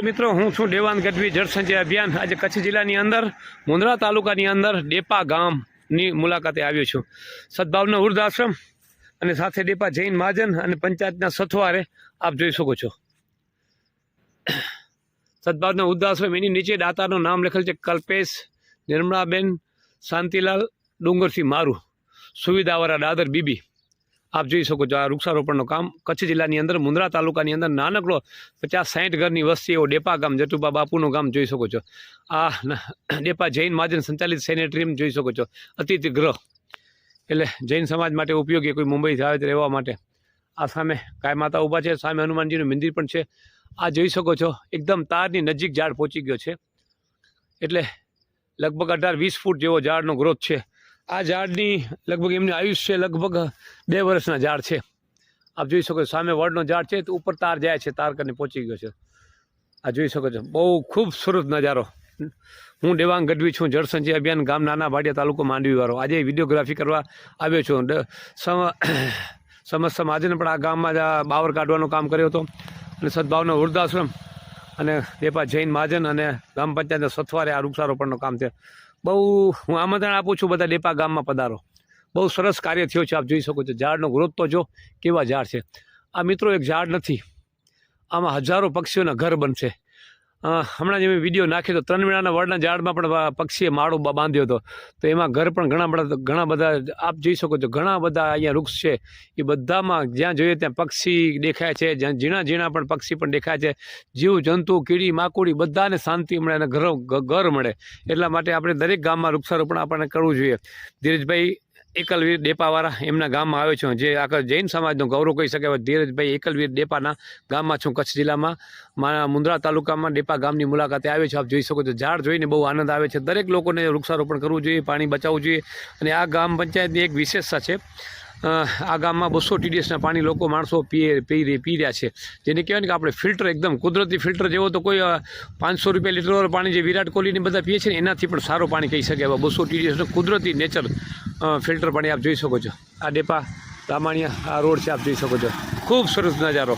મિત્રો, હું છું દેવાન ગઢવી જળ અભિયાન. આજે કચ્છ જિલ્લાની અંદર, મુંદ્રા તાલુકાની અંદર ડેપા ગામની મુલાકાતે આવ્યો છું. સદભાવના વૃદ્ધાશ્રમ અને સાથે ડેપા જૈન મહાજન અને પંચાયતના સથવારે આપ જોઈ શકો છો. સદભાવના વૃદ્ધાશ્રમ, એની નીચે દાતાનું નામ લખેલ છે કલ્પેશ નિર્મળાબેન, શાંતિલાલ ડુંગરસિંહ મારું, સુવિધાવાળા દાદર બીબી. આપ જોઈ શકો છો આ વૃક્ષારોપણનું કામ. કચ્છ જિલ્લાની અંદર મુંદ્રા તાલુકાની અંદર, નાનકડો પચાસ સાઠ ઘરની વસ્તી એવો ડેપા ગામ, જટુબા બાપુનું ગામ જોઈ શકો છો. આ ડેપા જૈન મહાજન સંચાલિત સેનેટરીમ જોઈ શકો છો. અતિથિ ગ્રહ. એટલે જૈન સમાજ માટે ઉપયોગી કોઈ મુંબઈથી આવે રહેવા માટે. આ સામે ગાય માતા ઊભા છે સામે હનુમાનજીનું મંદિર પણ છે. આ જોઈ શકો છો, એકદમ તારની નજીક ઝાડ પહોંચી ગયો છે. એટલે લગભગ અઢાર વીસ ફૂટ જેવો ઝાડનો ગ્રોથ છે. આ ઝાડની લગભગ એમની આયુષ્ય લગભગ બે વર્ષના ઝાડ છે. આપ જોઈ શકો છો, સામે વડનો ઝાડ છે, તો ઉપર તાર જાય છે, તાર કરીને પહોંચી ગયો છે. આ જોઈ શકો છો, બહુ ખૂબસૂરત નજારો. હું દેવાંગ ગઢવી છું, જળસંચય અભિયાન ગામ નાના ભાડિયા તાલુકો માંડવીવાળો. આજે વિડીયોગ્રાફી કરવા આવ્યો છું. સમસ્ત મહાજને પણ આ ગામમાં જ બાવર કાઢવાનું કામ કર્યો હતો. અને સદભાવનો વૃદ્ધાશ્રમ અને દેપા જૈન મહાજન અને ગ્રામ પંચાયતના સથવારે આ વૃક્ષારોપણનું કામ છે બહુ હું આમંત્રણ આપું છું બધા ડેપા ગામમાં પધારો. બહુ સરસ કાર્ય થયો છે, આપ જોઈ શકો છો. ઝાડનો ગ્રોથ તો જો, કેવા ઝાડ છે. આ મિત્રો એક ઝાડ નથી. આમાં હજારો પક્ષીઓના ઘર બનશે. હમણાં જે મેં વીડિયો નાખ્યો હતો ત્રણ વીણાના વડના ઝાડમાં પણ પક્ષીએ માળો બાંધ્યો હતો. તો એમાં ઘર પણ ઘણા બધા ઘણા બધા, આપ જોઈ શકો છો, ઘણા બધા અહીંયા વૃક્ષ છે. એ બધામાં જ્યાં જોઈએ ત્યાં પક્ષી દેખાય છે, જ્યાં ઝીણા ઝીણા પણ પક્ષી પણ દેખાય છે. જીવ, જંતુ, કીડી, માકુડી બધાને શાંતિ મળે અને ઘર ઘર મળે. એટલા માટે આપણે દરેક ગામમાં વૃક્ષારોપણ આપણને કરવું જોઈએ. ધીરજભાઈ એકલવીર ડેપાવાળા એમના ગામમાં આવ્યો છું. જે આખા જૈન સમાજનો ગૌરવ કહી શકે ધીરજભાઈ એકલવીર ડેપાના ગામમાં છું, કચ્છ જિલ્લામાં. મારા મુંદ્રા તાલુકામાં ડેપા ગામની મુલાકાતે આવ્યો છું. આપ જોઈ શકો છો, ઝાડ જોઈને બહુ આનંદ આવે છે. દરેક લોકોને વૃક્ષારોપણ કરવું જોઈએ, પાણી બચાવવું જોઈએ. અને આ ગામ પંચાયતની એક વિશેષતા છે આ ગામમાં બસો ટીડીએસના પાણી લોકો માણસો પીએ પી પી રહ્યા છે. જેને કહેવાય ને કે આપણે ફિલ્ટર એકદમ કુદરતી ફિલ્ટર જેવો તો કોઈ પાંચસો રૂપિયા લીટરવાળું પાણી જે વિરાટ કોહલીને બધા પીએ છે ને, એનાથી પણ સારું પાણી કહી શકે એવા બસો ટીડીએસનું કુદરતી નેચર ફિલ્ટર પાણી આપ જોઈ શકો છો. આ ડેપા, રામાણીયા, આ રોડ છે, આપ જોઈ શકો છો. ખૂબ સરસ નજારો.